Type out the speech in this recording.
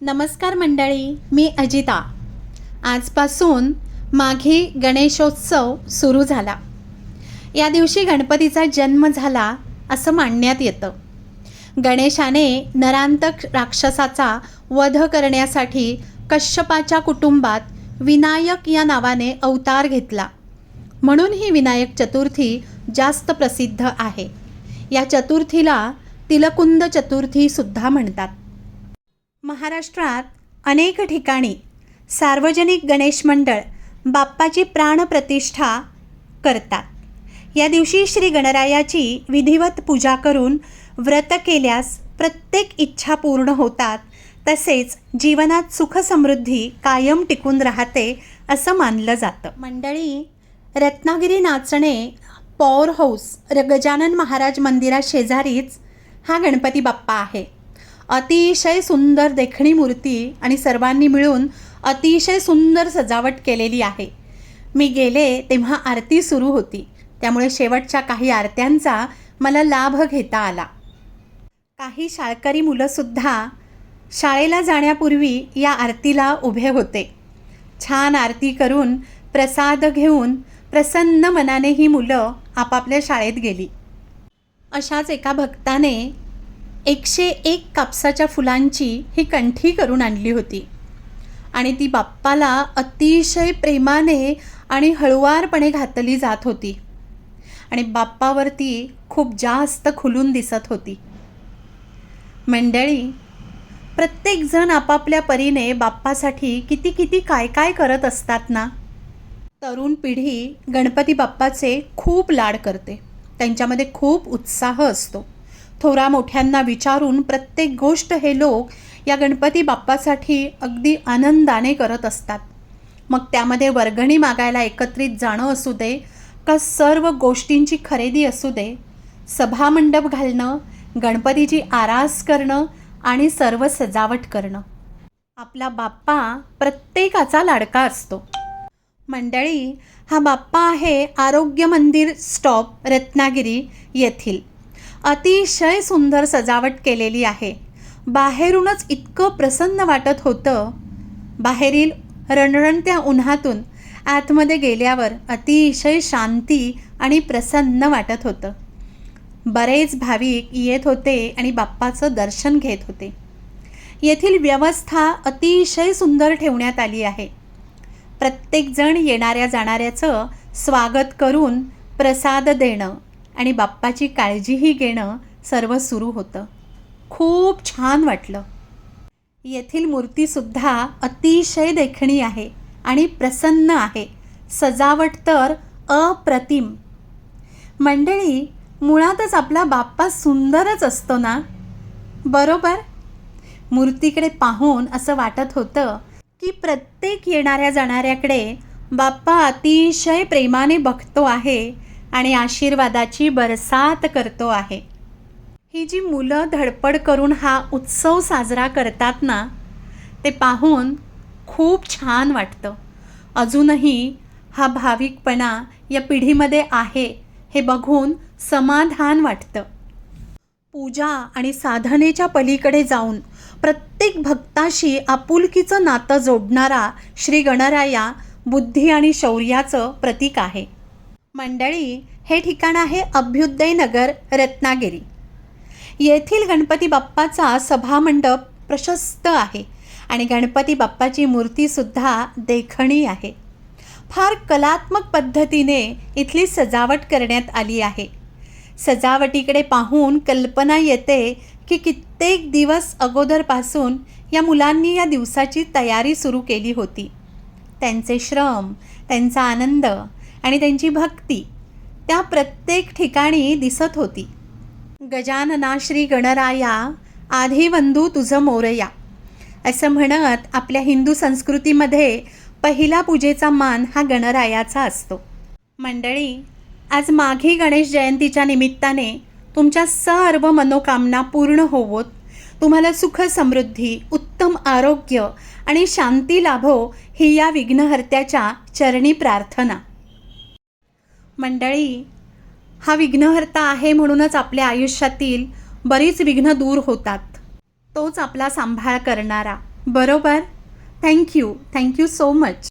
नमस्कार मंडळी मी अजिता. आजपासून माघी गणेशोत्सव सुरू झाला. या दिवशी गणपतीचा जन्म झाला असं मानण्यात येतं. गणेशाने नरांतक राक्षसाचा वध करण्यासाठी कश्यपाच्या कुटुंबात विनायक या नावाने अवतार घेतला. म्हणून ही विनायक चतुर्थी जास्त प्रसिद्ध आहे. या चतुर्थीला तिलकुंद चतुर्थीसुद्धा म्हणतात. महाराष्ट्रात अनेक ठिकाणी सार्वजनिक गणेश मंडळ बाप्पाची प्राणप्रतिष्ठा करतात. या दिवशी श्री गणरायाची विधिवत पूजा करून व्रत केल्यास प्रत्येक इच्छा पूर्ण होतात तसेच जीवनात सुखसमृद्धी कायम टिकून राहते असं मानलं जातं. मंडळी रत्नागिरी नाचणे पॉवर हाऊस र गजानन महाराज मंदिराशेजारीच हा गणपती बाप्पा आहे. अतिशय सुंदर देखणी मूर्ती आणि सर्वांनी मिळून अतिशय सुंदर सजावट केलेली आहे. मी गेले तेव्हा आरती सुरू होती. त्यामुळे शेवटच्या काही आरत्यांचा मला लाभ घेता आला. काही शाळकरी मुलंसुद्धा शाळेला जाण्यापूर्वी या आरतीला उभे होते. छान आरती करून प्रसाद घेऊन प्रसन्न मनाने ही मुलं आपापल्या शाळेत गेली. अशाच एका भक्ताने एकशे एक कापसाच्या फुलांची ही कंठी करून आणली होती. आणि ती बाप्पाला अतिशय प्रेमाने आणि हळुवारपणे घातली जात होती. आणि बाप्पावरती खूप जास्त खुलून दिसत होती. मंडळी प्रत्येकजण आपापल्या परीने बाप्पासाठी किती किती काय काय करत असतात ना? तरुण पिढी गणपती बाप्पाचे खूप लाड करते. त्यांच्यामध्ये खूप उत्साह असतो. थोरा मोठ्यांना विचारून प्रत्येक गोष्ट हे लोक या गणपती बाप्पासाठी अगदी आनंदाने करत असतात. मग त्यामध्ये वर्गणी मागायला एकत्रित जाणं असू दे का सर्व गोष्टींची खरेदी असू दे सभामंडप घालणं गणपतीची आरास करणं आणि सर्व सजावट करणं. आपला बाप्पा प्रत्येकाचा लाडका असतो. मंडळी हा बाप्पा आहे आरोग्य मंदिर स्टॉप रत्नागिरी येथील. अतिशय सुंदर सजावट केलेली आहे. बाहेरूनच इतकं प्रसन्न वाटत होतं. बाहेरील रणरणत्या उन्हातून आतमध्ये गेल्यावर अतिशय शांती आणि प्रसन्न वाटत होतं. बरेच भाविक येत होते आणि बाप्पाचं दर्शन घेत होते. येथील व्यवस्था अतिशय सुंदर ठेवण्यात आली आहे. प्रत्येकजण येणाऱ्या जाणाऱ्याचं स्वागत करून प्रसाद देणं आणि बाप्पाची काळजीही घेणं सर्व सुरू होतं. खूप छान वाटलं. येथील मूर्तीसुद्धा अतिशय देखणी आहे आणि प्रसन्न आहे. सजावट तर अप्रतिम. मंडळी मुळातच आपला बाप्पा सुंदरच असतो ना? बरोबर? मूर्तीकडे पाहून असं वाटत होतं की प्रत्येक येणाऱ्या जाणाऱ्याकडे बाप्पा अतिशय प्रेमाने बघतो आहे आणि आशीर्वादाची बरसात करतो आहे. ही जी मुलं धडपड करून हा उत्सव साजरा करतात ना ते पाहून खूप छान वाटतं. अजूनही हा भाविकपणा या पिढीमध्ये आहे हे बघून समाधान वाटतं. पूजा आणि साधनेच्या पलीकडे जाऊन प्रत्येक भक्ताशी आपुलकीचं नातं जोडणारा श्री गणराया बुद्धी आणि शौर्याचं प्रतीक आहे. मंडळी हे ठिकाण आहे अभ्युदय नगर रत्नागिरी. येथील गणपती बाप्पाचा सभामंडप प्रशस्त आहे आणि गणपती बाप्पाची मूर्तीसुद्धा देखणी आहे. फार कलात्मक पद्धतीने इथली सजावट करण्यात आली आहे. सजावटीकडे पाहून कल्पना येते की कित्येक दिवस अगोदरपासून या मुलांनी या दिवसाची तयारी सुरू केली होती. त्यांचे श्रम त्यांचा आनंद आणि त्यांची भक्ती त्या प्रत्येक ठिकाणी दिसत होती. गजानना श्री गणराया आधीवंधू तुझं मोरया. असं म्हणत आपल्या हिंदू संस्कृतीमध्ये पहिला पूजेचा मान हा गणरायाचा असतो. मंडळी आज माघी गणेश जयंतीच्या निमित्ताने तुमच्या सर्व मनोकामना पूर्ण होवोत. तुम्हाला सुख समृद्धी उत्तम आरोग्य आणि शांती लाभो ही या विघ्नहर्त्याच्या चरणी प्रार्थना. मंडळी हा विघ्नहर्ता आहे म्हणूनच आपल्या आयुष्यातील बरीच विघ्न दूर होतात. तोच आपला सांभाळ करणारा. बरोबर? Thank you thank you so much